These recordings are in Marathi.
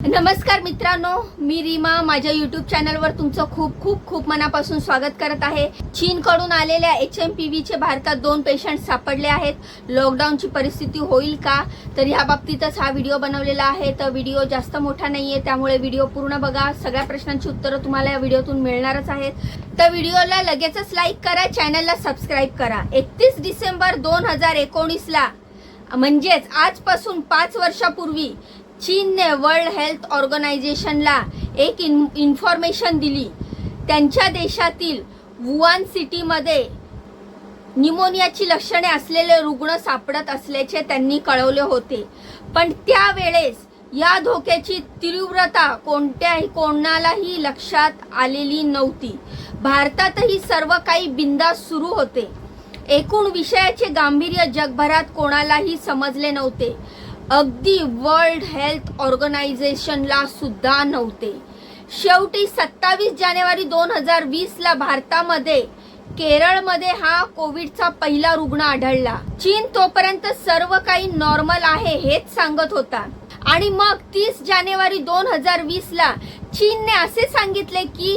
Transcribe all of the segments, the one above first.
नमस्कार मित्रांनो मी रीमा. माझ्या युट्यूब चॅनलवर तुमचं खूप खूप खूप मनापासून स्वागत करत आहे. चीनकडून आलेल्या एच एम पी व्हीचे भारतात दोन पेशंट सापडले आहेत. लॉकडाऊनची परिस्थिती होईल का? तर ह्या बाबतीतच हा व्हिडिओ बनवलेला आहे. तर व्हिडिओ जास्त मोठा नाही आहे त्यामुळे व्हिडिओ पूर्ण बघा. सगळ्या प्रश्नांची उत्तरं तुम्हाला या व्हिडिओतून मिळणारच आहेत. तर व्हिडिओला लगेचच लाईक करा चॅनलला सबस्क्राईब करा. एकतीस डिसेंबर दोन हजार एकोणीसला म्हणजेच आजपासून पाच वर्षापूर्वी चीनने वर्ल्ड हेल्थ ऑर्गनायझेशनला एक इन इन्फॉर्मेशन दिली. त्यांच्या देशातील वुआन सिटीमध्ये निमोनियाची लक्षणे असलेले रुग्ण सापडत असल्याचे त्यांनी कळवले होते. पण त्यावेळेस या धोक्याची तीव्रता कोणत्याही कोणालाही लक्षात आलेली नव्हती. भारतातही सर्व काही बिंदास सुरू होते. एकूण विषयाचे गांभीर्य जगभरात कोणालाही समजले नव्हते. अगदी वर्ल्ड हेल्थ ऑर्गनायझेशनला सुद्धा नव्हते. शेवटी सत्तावीस जानेवारी दोन हजार वीसला भारतामध्ये केरळमध्ये हा कोविडचा पहिला रुग्ण आढळला. चीन तोपर्यंत सर्व काही नॉर्मल आहे हेच सांगत होता. आणि मग तीस जानेवारी दोन हजार वीस ला चीनने असे सांगितले की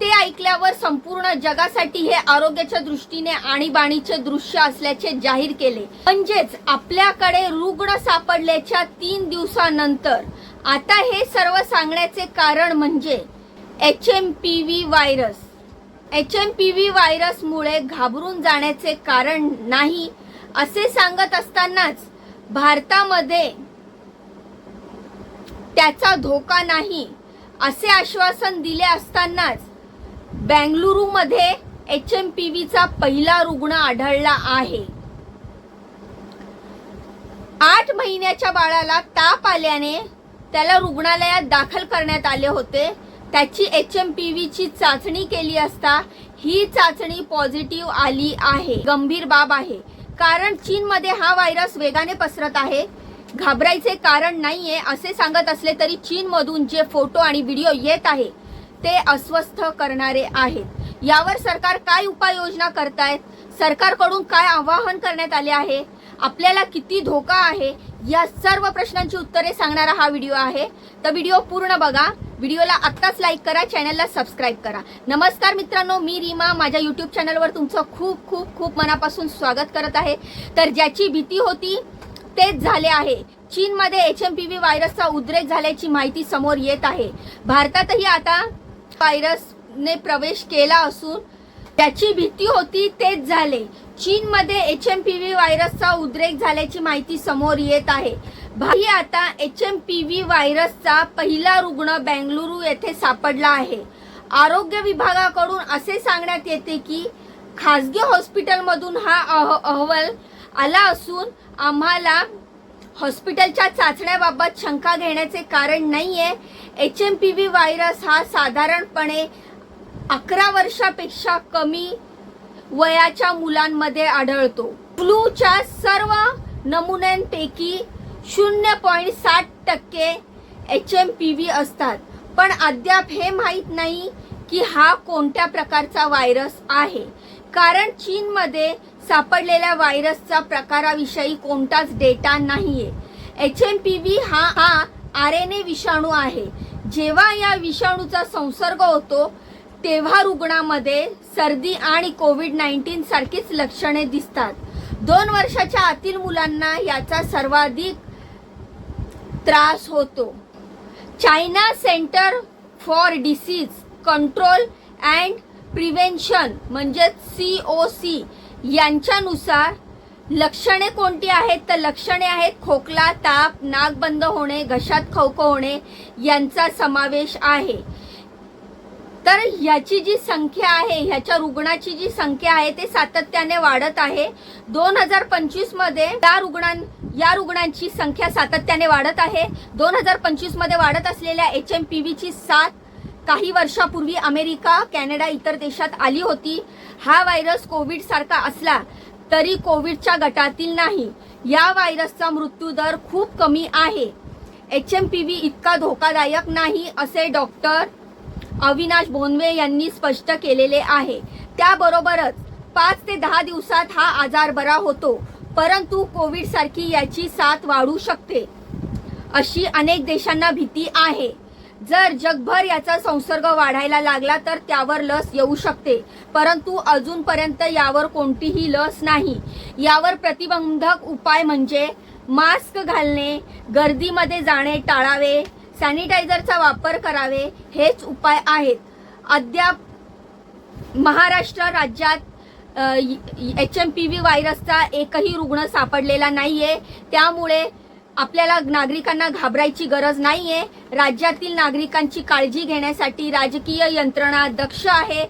ते ऐकल्यावर संपूर्ण जगासाठी हे आरोग्याच्या दृष्टीने आणीबाणीचे दृश्य असल्याचे जाहीर केले. म्हणजेच आपल्याकडे रुग्ण सापडल्याच्या तीन दिवसानंतर. आता हे सर्व सांगण्याचे कारण म्हणजे H M P V virus. H M P V व्हायरसमुळे घाबरून जाण्याचे कारण नाही असे सांगत असतानाच भारतामध्ये त्याचा धोका नाही असे आश्वासन दिले असतानाच बेंगलुरूमध्ये एच एम पी व्हीचा पहिला रुग्ण आढळला आहे. आठ महिन्याच्या बाळाला ताप आल्याने त्याला रुग्णालयात दाखल करण्यात आले होते. त्याची एच एम पी व्हीची चाचणी केली असता ही चाचणी पॉझिटिव्ह आली आहे. गंभीर बाब आहे कारण चीनमध्ये हा व्हायरस वेगाने पसरत आहे. घाबरायचे कारण नाहीये असे सांगत असले तरी चीनमधून जे फोटो आणि व्हिडिओ येत आहे ते अस्वस्थ करणारे आहेत. यावर सरकार काय उपाययोजना करतायत? सरकारकडून काय आवाहन करण्यात आले आहे? आपल्याला किती धोका आहे? या सर्व प्रश्नांची उत्तरे सांगणारा हा व्हिडिओ आहे. तर व्हिडिओ पूर्ण बघा. व्हिडिओला आत्ताच लाईक करा चॅनलला सबस्क्राईब करा. नमस्कार मित्रांनो मी रीमा. माझ्या यूट्यूब चॅनलवर तुमचं खूप खूप खूप मनापासून स्वागत करत आहे. तर ज्याची भीती होती तेच झाले आहे. चीनमध्ये एच एम पी व्ही व्हायरसचा उद्रेक झाल्याची माहिती समोर येत आहे. भारतातही आता व्हायरसने प्रवेश केला असून त्याची भीती होती तेच झाले. चीनमध्ये एच एम पी व्ही व्हायरसचा उद्रेक झाल्याची माहिती समोर येत आहे. भाई आता एच एम पी व्ही व्हायरसचा पहिला रुग्ण बेंगलुरू येथे सापडला आहे. आरोग्य विभागाकडून असे सांगण्यात येते की खासगी हॉस्पिटलमधून हा अह अहवाल आला असून आम्हाला हॉस्पिटलच्या चाचण्याबाबत शंका घेण्याचे कारण नाही आहे H M P V virus हा साधारणपणे अकरा वर्षापेक्षा कमी वयाच्या मुलांमध्ये आढळतो. फ्लूच्या सर्व नमुन्यांपैकी शून्य पॉईंट साठ टक्के एच एम पी व्ही असतात. पण अद्याप हे माहीत नाही की हा कोणत्या प्रकारचा व्हायरस आहे. कारण चीनमध्ये सापडलेल्या व्हायरसचा प्रकाराविषयी कोणताच डेटा नाहीये. एच एम पी व्ही हा हा आर एन ए विषाणू आहे. जेव्हा या विषाणूचा संसर्ग होतो तेव्हा रुग्णामध्ये सर्दी आणि कोविड नाईन्टीन सारखीच लक्षणे दिसतात. दोन वर्षाच्या आतील मुलांना याचा सर्वाधिक त्रास होतो. China centre for disease control and prevention म्हणजेच सी ओ सी यांच्यानुसार लक्षणे कोणती आहेत? तर लक्षणे आहेत खोकला ताप नाक बंद होणे घशात खवखव होणे यांचा समावेश आहे. तर ह्याची जी संख्या आहे ह्याच्या रुग्णाची जी संख्या आहे ते सातत्याने वाढत आहे. दोन हजार पंचवीसमध्ये रुग्णां या रुग्णांची संख्या सातत्याने वाढत आहे. दोन हजार पंचवीसमध्ये वाढत असलेल्या एच एम पी व्हीची सात काही वर्षापूर्वी अमेरिका कॅनडा इतर देशात आली होती. हा व्हायरस कोविड सारखा असला तरी कोविडच्या गटातील नाही. या व्हायरसचा मृत्यू दर खूप कमी आहे. एच एम पी व्ही इतका धोकादायक नाही असे डॉक्टर अविनाश बोनवे यांनी स्पष्ट केलेले आहे. त्याबरोबरच पाच ते दहा दिवसात हा आजार बरा होतो परंतु कोविड सारखी याची साथ वाढू शकते अशी अनेक देशांना भीती आहे. जर जगभर याचा संसर्ग वाढायला लागला तर त्यावर लस येऊ शकते. परंतु अजूनपर्यंत यावर कोणतीही लस नाही. यावर प्रतिबंधक उपाय म्हणजे मास्क घालणे गर्दीमध्ये जाणे टाळावे सॅनिटायझरचा वापर करावे हेच उपाय आहेत. अद्याप महाराष्ट्र राज्यात एच एम पी व्ही व्हायरसचा एकही रुग्ण सापडलेला नाहीये. त्यामुळे आपल्याला नागरिकांना घाबरायची गरज नाहीये. राज्यातील नागरिकांची काळजी घेण्यासाठी राजकीय यंत्रणा दक्ष आहे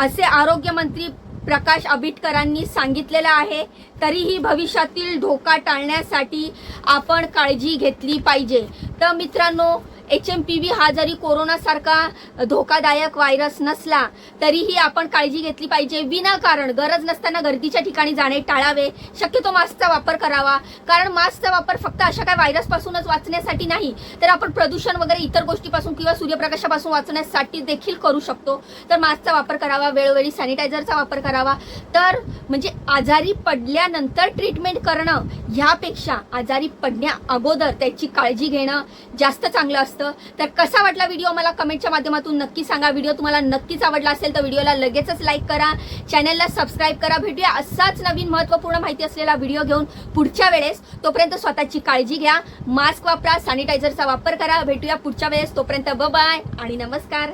असे आरोग्यमंत्री प्रकाश आंबेडकरांनी सांगितलेलं आहे. तरीही भविष्यातील धोका टाळण्यासाठी आपण काळजी घेतली पाहिजे. तर मित्रांनो एच एम पी व्ही हा जरी कोरोनासारखा धोकादायक व्हायरस नसला तरीही आपण काळजी घेतली पाहिजे. विनाकारण गरज नसताना गर्दीच्या ठिकाणी जाणे टाळावे. शक्यतो मास्कचा वापर करावा. कारण मास्कचा वापर फक्त अशा काय व्हायरसपासूनच वाचण्यासाठी नाही. तर आपण प्रदूषण वगैरे इतर गोष्टीपासून किंवा सूर्यप्रकाशापासून वाचण्यासाठी देखील करू शकतो. तर मास्कचा वापर करावा वेळोवेळी सॅनिटायझरचा वापर करावा. तर म्हणजे आजारी पडल्यानंतर ट्रीटमेंट करणं ह्यापेक्षा आजारी पडण्या अगोदर त्याची काळजी घेणं जास्त चांगलं असतं. तर कसा वाटला व्हिडिओ मला कमेंटच्या माध्यमातून नक्की सांगा. व्हिडिओ तुम्हाला नक्कीच आवडला असेल तर व्हिडिओला लगेचच लाईक करा. चॅनलला सबस्क्राईब करा. भेटूया असाच नवीन महत्त्वपूर्ण माहिती असलेला व्हिडिओ घेऊन पुढच्या वेळेस. तोपर्यंत स्वतःची काळजी घ्या. मास्क वापरा. सॅनिटायझरचा वापर करा. भेटूया पुढच्या वेळेस. तोपर्यंत ब बाय आणि नमस्कार.